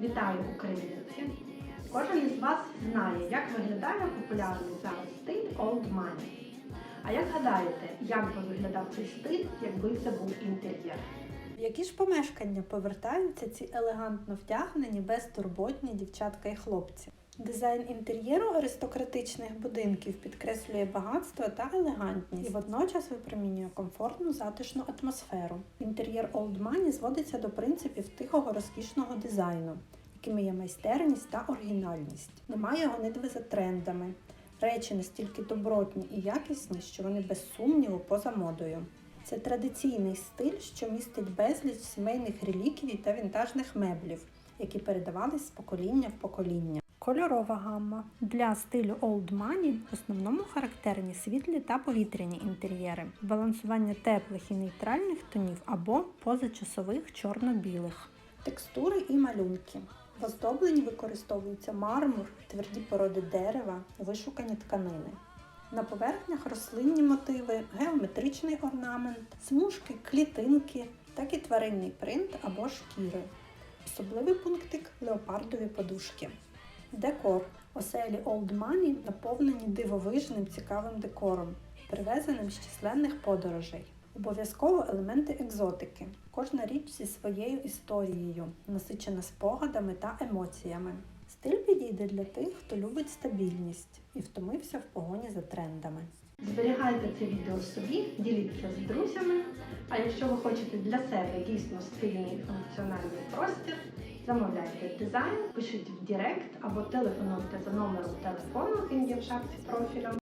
Вітаю українці! Кожен із вас знає, як виглядає популярний зараз стиль Old Money. А як гадаєте, як би виглядав цей стиль, якби це був інтер'єр? В які ж помешкання повертаються ці елегантно втягнені, безтурботні дівчатка і хлопці? Дизайн інтер'єру аристократичних будинків підкреслює багатство та елегантність і водночас випромінює комфортну затишну атмосферу. Інтер'єр Old Money зводиться до принципів тихого розкішного дизайну, якими є майстерність та оригінальність. Немає гонитви за трендами. Речі настільки добротні і якісні, що вони без сумніву поза модою. Це традиційний стиль, що містить безліч сімейних реліквій та вінтажних меблів, які передавались з покоління в покоління. Кольорова гамма для стилю Old Money в основному характерні світлі та повітряні інтер'єри, балансування теплих і нейтральних тонів або позачасових чорно-білих. Текстури і малюнки. В оздобленні використовуються мармур, тверді породи дерева, вишукані тканини. На поверхнях рослинні мотиви, геометричний орнамент, смужки, клітинки, так і тваринний принт або шкіри. Особливий пунктик леопардові подушки. Декор. Оселі Old Money наповнені дивовижним цікавим декором, привезеним з численних подорожей. Обов'язково елементи екзотики. Кожна річ зі своєю історією, насичена спогадами та емоціями. Стиль підійде для тих, хто любить стабільність і втомився в погоні за трендами. Зберігайте це відео собі, діліться з друзями. А якщо ви хочете для себе дійсно стильний функціональний простір, замовляйте дизайн, пишіть в Директ або телефонуйте за номером телефону, він є в шапці профілю.